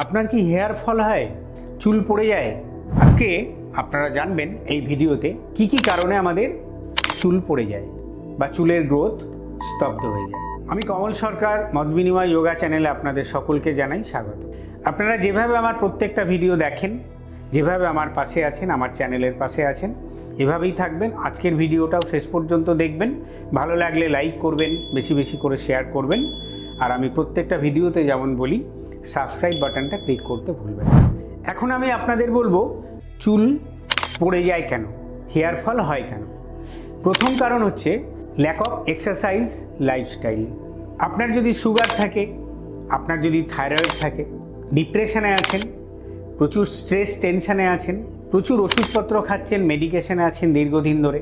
আপনার কি hair fall হয়? চুল পড়ে যায়? আজকে আপনারা জানবেন এই ভিডিওতে কি কি কারণে আমাদের চুল পড়ে যায় বা চুলের গ্রোথ স্তব্ধ হয়ে যায়। আমি কমল সরকার, মত বিনিময় যোগা চ্যানেলে আপনাদের সকলকে জানাই স্বাগত। আপনারা যেভাবে আমার প্রত্যেকটা ভিডিও দেখেন, যেভাবে আমার পাশে আছেন, আমার চ্যানেলের পাশে আছেন, এভাবেই থাকবেন। আজকের ভিডিওটাও শেষ পর্যন্ত দেখবেন। ভালো লাগলে লাইক করবেন, বেশি বেশি করে শেয়ার করবেন। আর আমি প্রত্যেকটা ভিডিওতে যেমন বলি সাবস্ক্রাইব বাটনটা ক্লিক করতে ভুলবেন না। এখন আমি আপনাদের বলব, চুল পড়ে যায় কেন? হেয়ার ফল হয় কেন? প্রথম কারণ হচ্ছে ল্যাক অফ এক্সারসাইজ লাইফস্টাইল আপনার যদি সুগার থাকে, আপনার যদি থাইরয়েড থাকে ডিপ্রেশনে আছেন, প্রচুর স্ট্রেস টেনশানে আছেন, প্রচুর ওষুধপত্র খাচ্ছেন মেডিকেশনে আছেন দীর্ঘদিন ধরে,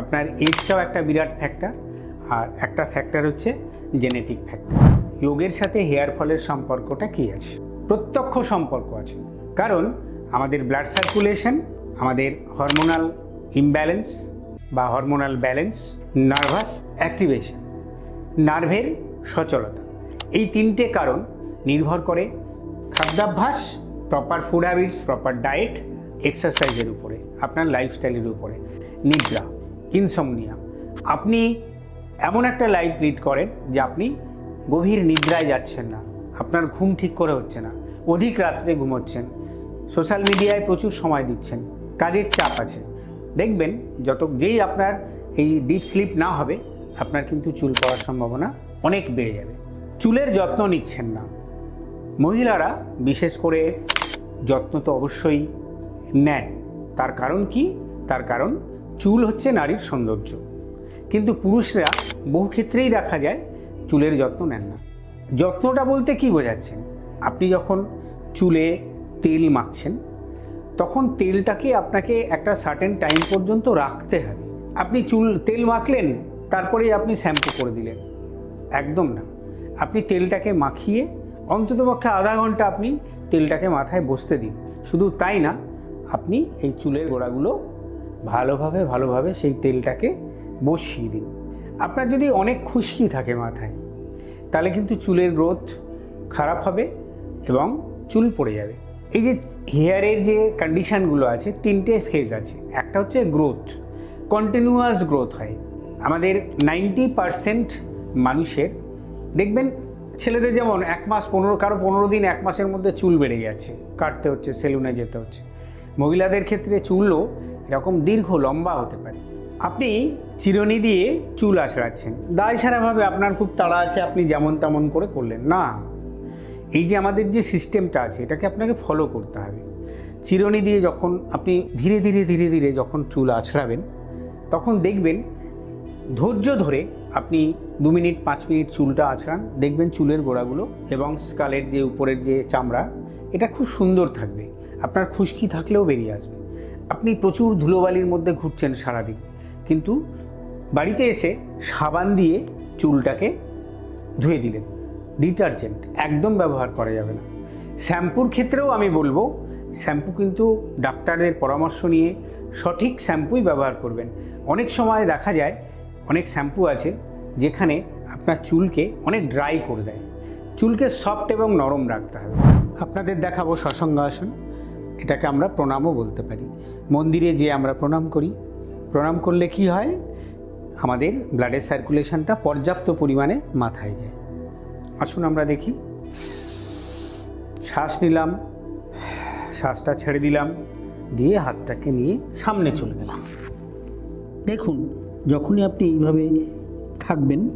আপনার এজটাও একটা বিরাট ফ্যাক্টর আর একটা ফ্যাক্টর হচ্ছে জেনেটিক ফ্যাক্টর যোগের সাথে হেয়ার ফলের সম্পর্কটা কী আছে? প্রত্যক্ষ সম্পর্ক আছে। কারণ আমাদের ব্লাড সার্কুলেশন আমাদের হরমোনাল ইমব্যালেন্স বা হরমোনাল ব্যালেন্স নার্ভাস অ্যাক্টিভেশন নার্ভের সচলতা। এই তিনটে কারণ নির্ভর করে খাদ্যাভ্যাস proper food habits proper diet এক্সারসাইজের উপরে, আপনার লাইফস্টাইলের উপরে। নিদ্রা ইনসমনিয়া আপনি এমন একটা লাইফ লিড করেন যে আপনি গভীর নিদ্রায় যাচ্ছেন না। আপনার ঘুম ঠিক করে হচ্ছে না। অধিক রাত্রে ঘুমোচ্ছেন। সোশ্যাল মিডিয়ায় প্রচুর সময় দিচ্ছেন। কাজের চাপ আছে। দেখবেন, যত যেই আপনার এই ডিপ স্লিপ না হবে, আপনার কিন্তু চুল পড়ার সম্ভাবনা অনেক বেড়ে যাবে। চুলের যত্ন নিচ্ছেন না। মহিলারা, বিশেষ করে যত্ন তো অবশ্যই নেন। তার কারণ কি? তার কারণ চুল হচ্ছে নারীর সৌন্দর্য। কিন্তু পুরুষরা বহু ক্ষেত্রেই দেখা যায় চুলের যত্ন নেন না। যত্নটা বলতে কি বোঝাচ্ছেন? আপনি যখন চুলে তেল মাখছেন, তখন তেলটাকে আপনাকে একটা সার্টেন টাইম পর্যন্ত রাখতে হবে। আপনি চুল, তেল মাখলেন, তারপরেই আপনি শ্যাম্পু করে দিলেন। একদম না। আপনি তেলটাকে মাখিয়ে, অন্ততপক্ষে আধা ঘণ্টা আপনি তেলটাকে মাথায় বসতে দিন। শুধু তাই না, আপনি এই চুলের গোড়াগুলো ভালোভাবে ভালোভাবে সেই তেলটাকে বসিয়ে দিন। আপনার যদি অনেক খুশকি থাকে মাথায় তাহলে কিন্তু চুলের গ্রোথ খারাপ হবে এবং চুল পড়ে যাবে। এই যে হেয়ারের যে কন্ডিশানগুলো আছে, তিনটে ফেজ আছে। একটা হচ্ছে গ্রোথ কন্টিনিউয়াস গ্রোথ হয়। আমাদের নাইনটি পারসেন্ট মানুষের, দেখবেন ছেলেদের যেমন এক মাস পনেরো, কারও পনেরো দিন এক মাসের মধ্যে চুল বেড়ে যাচ্ছে, কাটতে হচ্ছে, সেলুনে যেতে হচ্ছে। মহিলাদের ক্ষেত্রে চুলও এরকম দীর্ঘ লম্বা হতে পারে। আপনি চিরুনি দিয়ে চুল আঁচড়াচ্ছেন। দায় সারাভাবে আপনার খুব তাড়া আছে, আপনি যেমন তেমন করে করলেন। না, এই যে আমাদের যে সিস্টেমটা আছে, এটাকে আপনাকে ফলো করতে হবে। চিরুনি দিয়ে যখন আপনি ধীরে ধীরে ধীরে ধীরে যখন চুল আছড়াবেন তখন দেখবেন ধৈর্য ধরে আপনি দু মিনিট, পাঁচ মিনিট চুলটা আছড়ান দেখবেন চুলের গোড়াগুলো এবং স্কালের যে উপরের যে চামড়া, এটা খুব সুন্দর থাকবে। আপনার খুশকি থাকলেও বেরিয়ে আসবে। আপনি প্রচুর ধুলোবালির মধ্যে ঘুরছেন সারাদিন। কিন্তু বাড়িতে এসে সাবান দিয়ে চুলটাকে ধুয়ে দিলেন। ডিটারজেন্ট, একদম ব্যবহার করা যাবে না। শ্যাম্পুর ক্ষেত্রেও আমি বলব, শ্যাম্পু কিন্তু ডাক্তারদের পরামর্শ নিয়ে সঠিক শ্যাম্পুই ব্যবহার করবেন। অনেক সময় দেখা যায়, অনেক শ্যাম্পু আছে যেখানে আপনার চুলকে অনেক ড্রাই করে দেয়। চুলকে সফট এবং নরম রাখতে হবে। আপনাদের দেখাবো সসঙ্গাসন এটাকে আমরা প্রণামও বলতে পারি। মন্দিরে যে আমরা প্রণাম করি। প্রণাম করলে কি হয়? আমাদের ব্লাডের সার্কুলেশনটা পর্যাপ্ত পরিমাণে মাথায় যায়। আসুন আমরা দেখি। শ্বাস নিলাম, শ্বাসটা ছেড়ে দিলাম, দিয়ে হাতটাকে নিয়ে সামনে চলে গেলাম। দেখুন, যখনই আপনি এইভাবে থাকবেন,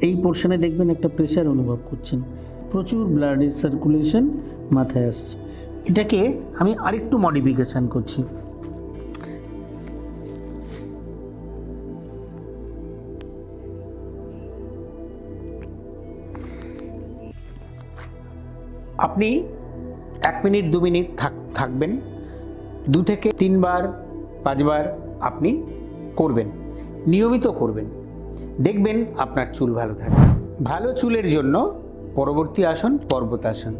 এই পোর্শনে দেখবেন একটা প্রেশার অনুভব করছেন। প্রচুর ব্লাডের সার্কুলেশন মাথায় আসছে। এটাকে আমি আরেকটু মডিফিকেশান করছি। আপনি এক মিনিট, দু মিনিট থাক, থাকবেন। দু থেকে তিনবার, পাঁচবার আপনি করবেন, নিয়মিত করবেন। দেখবেন আপনার চুল ভালো থাকবে। ভালো চুলের জন্য পরবর্তী আসন পর্বতাসন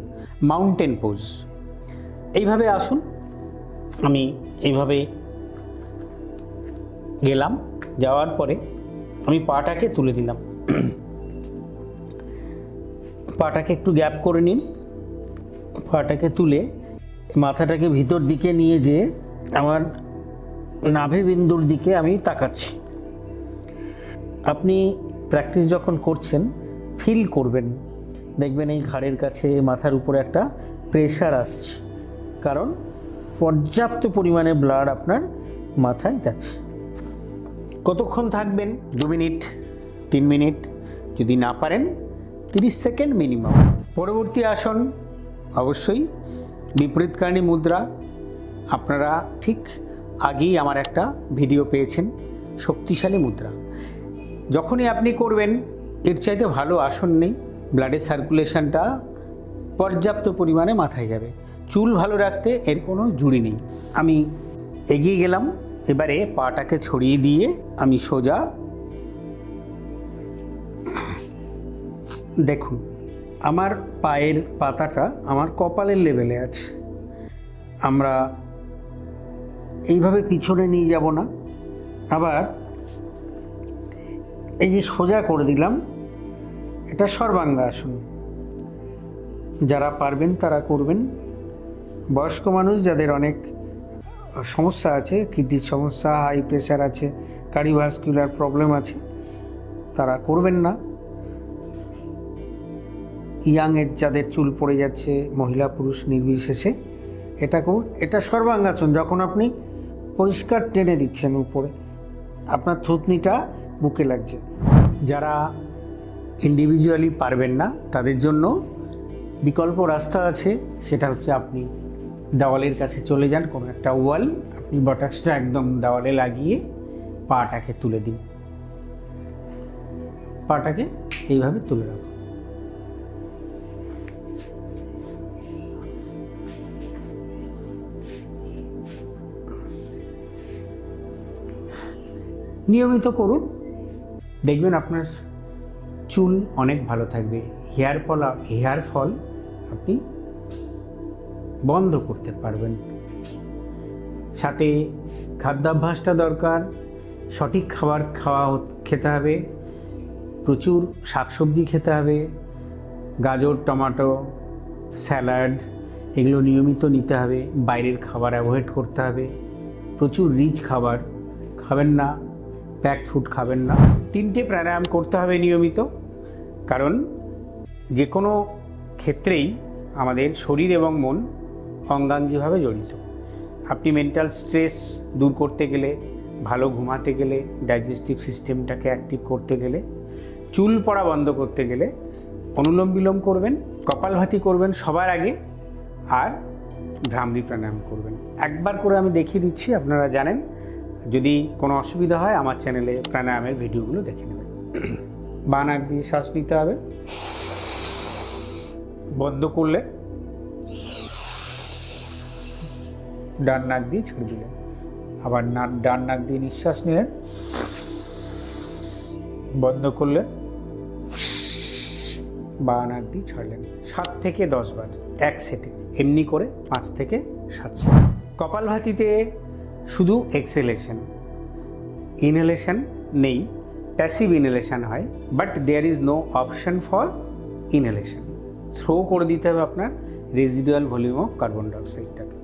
মাউন্টেন পোজ এইভাবে আসুন, আমি এইভাবে গেলাম, যাওয়ার পরে আমি পাটাকে তুলে দিলাম। পাটাকে একটু গ্যাপ করে নিন। পাটাকে তুলে মাথাটাকে ভিতর দিকে নিয়ে যে আমার নাভি বিন্দুর দিকে আমি তাকাচ্ছি। আপনি প্র্যাকটিস যখন করছেন ফিল করবেন। দেখবেন এই ঘাড়ের কাছে, মাথার উপরে একটা প্রেশার আসছে। কারণ পর্যাপ্ত পরিমাণে ব্লাড আপনার মাথায় যাচ্ছে। কতক্ষণ থাকবেন? দু মিনিট, তিন মিনিট, যদি না পারেন, তিরিশ সেকেন্ড মিনিমাম পরবর্তী আসন অবশ্যই বিপরীতকারী মুদ্রা আপনারা ঠিক আগেই আমার একটা ভিডিও পেয়েছেন, শক্তিশালী মুদ্রা। যখনই আপনি করবেন, এর চাইতে ভালো আসন নেই ব্লাডের সার্কুলেশনটা পর্যাপ্ত পরিমাণে মাথায় যাবে। চুল ভালো রাখতে এর কোনো জুড়ি নেই। আমি এগিয়ে গেলাম, এবারে পাটাকে ছড়িয়ে দিয়ে আমি সোজা দেখুন। আমার পায়ের পাতাটা আমার কপালের লেভেলে আছে। আমরা এইভাবে পিছনে নিয়ে যাব না। আবার এই যে সোজা করে দিলাম, এটা সর্বাঙ্গাসন যারা পারবেন তারা করবেন। বয়স্ক মানুষ যাদের অনেক সমস্যা আছে, কিডনির সমস্যা, হাই প্রেশার আছে, কার্ডিওভাস্কুলার প্রবলেম আছে, তারা করবেন না। ইয়াংয়ের যাদের চুল পড়ে যাচ্ছে, মহিলা পুরুষ নির্বিশেষে, এটা করুন, এটা সর্বাঙ্গাসন, যখন আপনি পরিষ্কার টেনে দিচ্ছেন উপরে, আপনার থুতনিটা বুকে লাগছে। যারা ইন্ডিভিজুয়ালি পারবেন না, তাদের জন্য বিকল্প রাস্তা আছে, সেটা হচ্ছে আপনি দেওয়ালের কাছে চলে যান, কোনো একটা ওয়াল, আপনি বটাক্সটা একদম দেওয়ালে লাগিয়ে পাটাকে তুলে দিন। পাটাকে এইভাবে তুলে রাখুন। নিয়মিত করুন। দেখবেন আপনার চুল অনেক ভালো থাকবে। হেয়ার ফল হেয়ার ফল আপনি বন্ধ করতে পারবেন। সাথে খাদ্যাভ্যাসটা দরকার, সঠিক খাবার খাওয়া খেতে হবে, প্রচুর শাকসবজি খেতে হবে, গাজর, টমেটো, স্যালাড এগুলো নিয়মিত নিতে হবে, বাইরের খাবার অ্যাভয়েড করতে হবে, প্রচুর রিচ খাবার খাবেন না। প্যাক ফুড খাবেন না। তিনটে প্রাণায়াম করতে হবে নিয়মিত। কারণ যে কোনো ক্ষেত্রেই আমাদের শরীর এবং মন অঙ্গাঙ্গিভাবে জড়িত। আপনি মেন্টাল স্ট্রেস দূর করতে গেলে, ভালো ঘুমাতে গেলে ডাইজেস্টিভ সিস্টেমটাকে অ্যাক্টিভ করতে গেলে, চুল পড়া বন্ধ করতে গেলে, অনুলোম বিলোম করবেন, কপালভাতি করবেন সবার আগে, আর ভ্রামরি প্রাণায়াম করবেন। একবার করে আমি দেখিয়ে দিচ্ছি, আপনারা জানেন। যদি কোনো অসুবিধা হয়, আমার চ্যানেলে প্রাণায়ামের ভিডিওগুলো দেখে নেবেন। বাঁ নাক দিয়ে শ্বাস নিতে হবে। বন্ধ করলে ডান নাক দিয়ে ছেড়ে দিলেন। আবার নাক ডান নাক দিয়ে নিঃশ্বাস নিলেন। বন্ধ করলে বা নাক দিয়ে ছাড়লেন। সাত থেকে দশ বার, এক সেটে। এমনি করে পাঁচ থেকে সাত সেট। কপালভাতিতে শুধু এক্সেলেশন ইনহেলেশন নেই প্যাসিভ ইনহেলেশন হয় but there is no option for inhalation throw করে দিতে হবে আপনার রেজিডুয়াল ভলিউম অফ কার্বন ডাইঅক্সাইডটাকে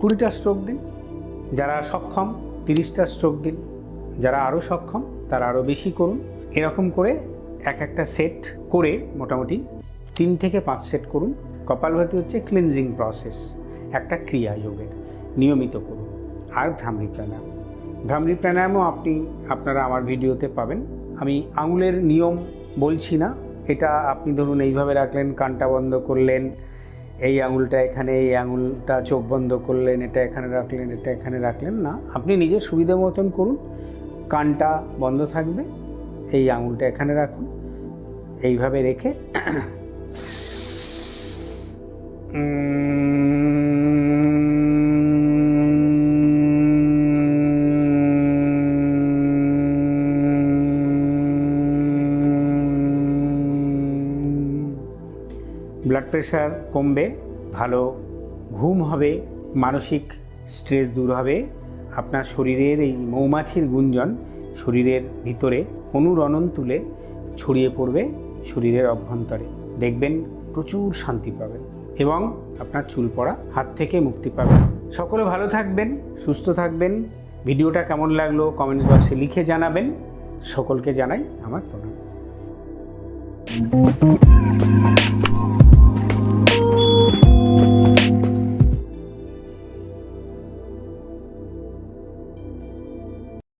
কুড়িটা স্ট্রোক দিন। যারা সক্ষম, তিরিশটা স্ট্রোক দিন। যারা আরও সক্ষম, তারা আরও বেশি করুন। এরকম করে এক একটা সেট করে মোটামুটি তিন থেকে পাঁচ সেট করুন। কপালভাতি হচ্ছে ক্লিনজিং প্রসেস একটা ক্রিয়া যোগের, নিয়মিত করুন। আর ভ্রামরি প্রাণায়াম। ভ্রামরি প্রাণায়ামও আপনি, আপনারা আমার ভিডিওতে পাবেন। আমি আঙুলের নিয়ম বলছি না। এটা আপনি ধরুন এইভাবে রাখলেন, কানটা বন্ধ করলেন, এই আঙুলটা এখানে, এই আঙুলটা চোখ বন্ধ করলেন, এটা এখানে রাখলেন, এটা এখানে রাখলেন, না। আপনি নিজের সুবিধা মতন করুন। কানটা বন্ধ থাকবে এই আঙুলটা এখানে রাখুন। এইভাবে রেখে ব্লাড প্রেশার কমবে, ভালো ঘুম হবে, মানসিক স্ট্রেস দূর হবে, আপনার শরীরের এই মৌমাছির গুঞ্জন শরীরের ভিতরে অনুরণন তুলে ছড়িয়ে পড়বে শরীরের অভ্যন্তরে। দেখবেন প্রচুর শান্তি পাবেন এবং আপনার চুল পড়া হাত থেকে মুক্তি পাবেন। সকলে ভালো থাকবেন, সুস্থ থাকবেন। ভিডিওটা কেমন লাগল কমেন্টস বক্সে লিখে জানাবেন। সকলকে জানাই আমার প্রণাম।